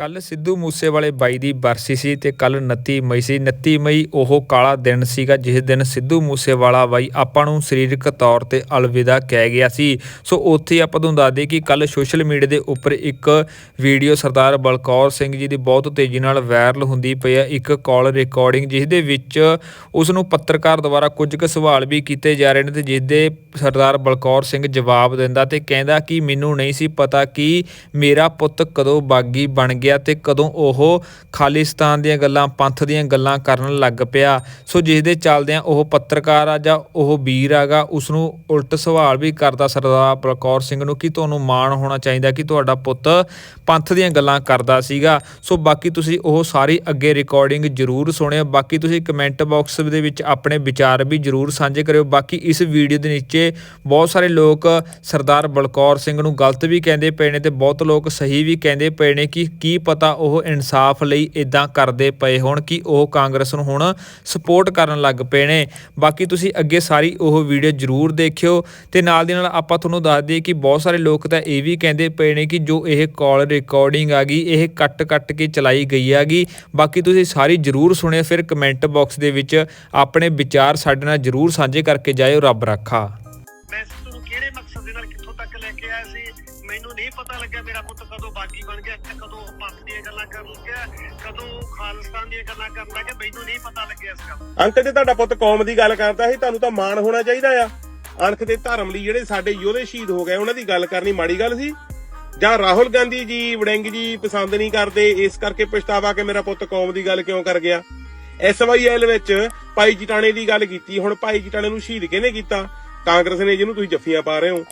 ਕੱਲ ਸਿੱਧੂ ਮੂਸੇਵਾਲੇ ਬਾਈ ਦੀ ਬਰਸੀ ਸੀ ਤੇ ਕੱਲ 29 ਮਈ ਸੀ। 29 ਮਈ ਉਹ ਕਾਲਾ ਦਿਨ ਸੀਗਾ, ਜਿਸ ਦਿਨ ਸਿੱਧੂ ਮੂਸੇਵਾਲਾ ਬਾਈ ਆਪਾਂ ਨੂੰ ਸਰੀਰਕ ਤੌਰ ਤੇ ਅਲਵਿਦਾ ਕਹਿ ਗਿਆ ਸੀ। ਸੋ ਉੱਥੇ ਆਪਾਂ ਤੁਹਾਨੂੰ ਦੱਸਦੇ ਕਿ ਕੱਲ ਸੋਸ਼ਲ ਮੀਡੀਆ ਦੇ ਉੱਪਰ ਇੱਕ ਵੀਡੀਓ ਸਰਦਾਰ ਬਲਕੌਰ ਸਿੰਘ ਜੀ ਦੀ ਬਹੁਤ ਤੇਜ਼ੀ ਨਾਲ ਵਾਇਰਲ ਹੁੰਦੀ ਪਈ ਹੈ ਇੱਕ ਕਾਲ ਰਿਕਾਰਡਿੰਗ ਜਿਸ ਦੇ ਵਿੱਚ ਉਸ ਨੂੰ ਪੱਤਰਕਾਰ ਦੁਆਰਾ ਕੁਝ ਕੁ ਸਵਾਲ ਵੀ ਕੀਤੇ ਜਾ ਰਹੇ ਨੇ ਤੇ ਜਿਸ ਦੇ ਸਰਦਾਰ ਬਲਕੌਰ ਸਿੰਘ ਜਵਾਬ ਦਿੰਦਾ ਤੇ ਕਹਿੰਦਾ ਕਿ ਮੈਨੂੰ ਨਹੀਂ ਸੀ ਪਤਾ ਕਿ ਮੇਰਾ ਪੁੱਤ ਕਦੋਂ ਬਾਗੀ ਬਣ ਗਿਆ। ਤੇ ਕਦੋਂ ਉਹ ਖਾਲਿਸਤਾਨ ਦੀਆਂ ਗੱਲਾਂ, ਪੰਥ ਦੀਆਂ ਗੱਲਾਂ ਕਰਨ ਲੱਗ ਪਿਆ। ਸੋ ਜਿਸ ਦੇ ਚੱਲਦਿਆਂ ਉਹ ਪੱਤਰਕਾਰ ਆ ਜਾਂ ਉਹ ਵੀਰ ਆਗਾ ਉਸ ਨੂੰ ਉਲਟ ਸਵਾਲ ਵੀ ਕਰਦਾ ਸਰਦਾਰ ਬਲਕੌਰ ਸਿੰਘ ਨੂੰ ਕਿ ਤੁਹਾਨੂੰ ਮਾਣ ਹੋਣਾ ਚਾਹੀਦਾ ਕਿ ਤੁਹਾਡਾ ਪੁੱਤ ਪੰਥ ਦੀਆਂ ਗੱਲਾਂ ਕਰਦਾ ਸੀਗਾ। ਸੋ ਬਾਕੀ ਤੁਸੀਂ ਉਹ ਸਾਰੀ ਅੱਗੇ ਰਿਕਾਰਡਿੰਗ ਜਰੂਰ ਸੁਣਿਓ। ਬਾਕੀ ਤੁਸੀਂ ਕਮੈਂਟ ਬਾਕਸ ਦੇ ਵਿੱਚ ਆਪਣੇ ਵਿਚਾਰ ਵੀ ਜਰੂਰ ਸਾਂਝੇ ਕਰਿਓ। ਬਾਕੀ ਇਸ ਵੀਡੀਓ ਦੇ ਨੀਚੇ ਬਹੁਤ ਸਾਰੇ ਲੋਕ ਸਰਦਾਰ ਬਲਕੌਰ ਸਿੰਘ ਨੂੰ ਗਲਤ ਵੀ ਕਹਿੰਦੇ ਪਏ ਨੇ ਤੇ ਬਹੁਤ ਲੋਕ ਸਹੀ ਵੀ ਕਹਿੰਦੇ ਪਏ ਨੇ ਕਿ ਕੀ ਪਤਾ ਉਹ ਇਨਸਾਫ ਲਈ ਇਦਾਂ ਕਰਦੇ ਪਏ ਹੋਣ ਕਿ ਉਹ ਕਾਂਗਰਸ ਨੂੰ ਹੁਣ ਸਪੋਰਟ ਕਰਨ ਲੱਗ ਪਏ ਨੇ। ਬਾਕੀ ਤੁਸੀਂ ਅੱਗੇ ਸਾਰੀ ਉਹ ਵੀਡੀਓ ਜਰੂਰ ਦੇਖਿਓ ਤੇ ਨਾਲ ਦੀ ਨਾਲ ਆਪਾਂ ਤੁਹਾਨੂੰ ਦੱਸ ਦਈਏ ਕਿ ਬਹੁਤ ਸਾਰੇ ਲੋਕ ਤਾਂ ਇਹ ਵੀ ਕਹਿੰਦੇ ਪਏ ਨੇ ਕਿ ਜੋ ਇਹ ਕਾਲ ਰਿਕਾਰਡਿੰਗ ਆ ਗਈ, ਇਹ ਕੱਟ ਕੱਟ ਕੇ ਚਲਾਈ ਗਈ ਹੈਗੀ। ਬਾਕੀ ਤੁਸੀਂ ਸਾਰੀ ਜਰੂਰ ਸੁਣਿਓ, ਫਿਰ ਕਮੈਂਟ ਬਾਕਸ ਦੇ ਵਿੱਚ ਆਪਣੇ ਵਿਚਾਰ ਸਾਡੇ ਨਾਲ ਜਰੂਰ ਸਾਂਝੇ ਕਰਕੇ ਜਾਇਓ, ਰੱਬ ਰੱਖਾ। ਤੱਕ ਸੀ, ਮੈਨੂੰ ਨਹੀਂ ਪਤਾ ਲੱਗਿਆ ਮੇਰਾ ਪੁੱਤ ਕਦੋਂ ਬਾਗੀ ਬਣ ਗਿਆ, ਕਦੋਂ ਪੰਥ ਦੀਆਂ ਗੱਲਾਂ ਕਰਨ ਲੱਗਿਆ ਕਦੋਂ ਉਹ ਦੀਆਂ ਗੱਲਾਂ ਕਰਨ ਲੱਗਿਆ ਮੈਨੂੰ ਨਹੀਂ ਪਤਾ ਲੱਗਿਆ ਇਸ ਗੱਲ ਅੰਕ ਤੇ ਤੁਹਾਡਾ ਪੁੱਤ ਕੌਮ ਦੀ ਗੱਲ ਕਰਦਾ ਸੀ, ਤੁਹਾਨੂੰ ਤਾਂ ਮਾਣ ਹੋਣਾ ਚਾਹੀਦਾ ਆ। ਅਣਖ ਦੇ ਧਰਮ ਲਈ ਜਿਹੜੇ ਸਾਡੇ ਯੋਧੇ ਸ਼ਹੀਦ ਹੋ ਗਏ, ਉਹਨਾਂ ਦੀ ਗੱਲ ਕਰਨੀ ਮਾੜੀ ਗੱਲ ਸੀ। ਜਾਂ ਰਾਹੁਲ ਗਾਂਧੀ ਜੀ, ਵੜਿੰਗ ਜੀ ਪਸੰਦ ਨਹੀਂ ਕਰਦੇ, ਇਸ ਕਰਕੇ ਪਛਤਾਵਾ ਕਿ ਮੇਰਾ ਪੁੱਤ ਕੌਮ ਦੀ ਗੱਲ ਕਿਉਂ ਕਰ ਗਿਆ। ਐਸਵਾਈਐਲ ਵਿੱਚ ਭਾਈ ਜਟਾਣੇ ਦੀ ਗੱਲ ਕੀਤੀ, ਹੁਣ ਭਾਈ ਜਟਾਣੇ ਨੂੰ ਸ਼ਹੀਦ ਕਿਹਨੇ ਕੀਤਾ? ਕਾਂਗਰਸ ਨੇ ਜਿਹਨੂੰ ਤੁਸੀਂ ਜੱਫੀਆਂ ਪਾ ਰਹੇ ਹੋ।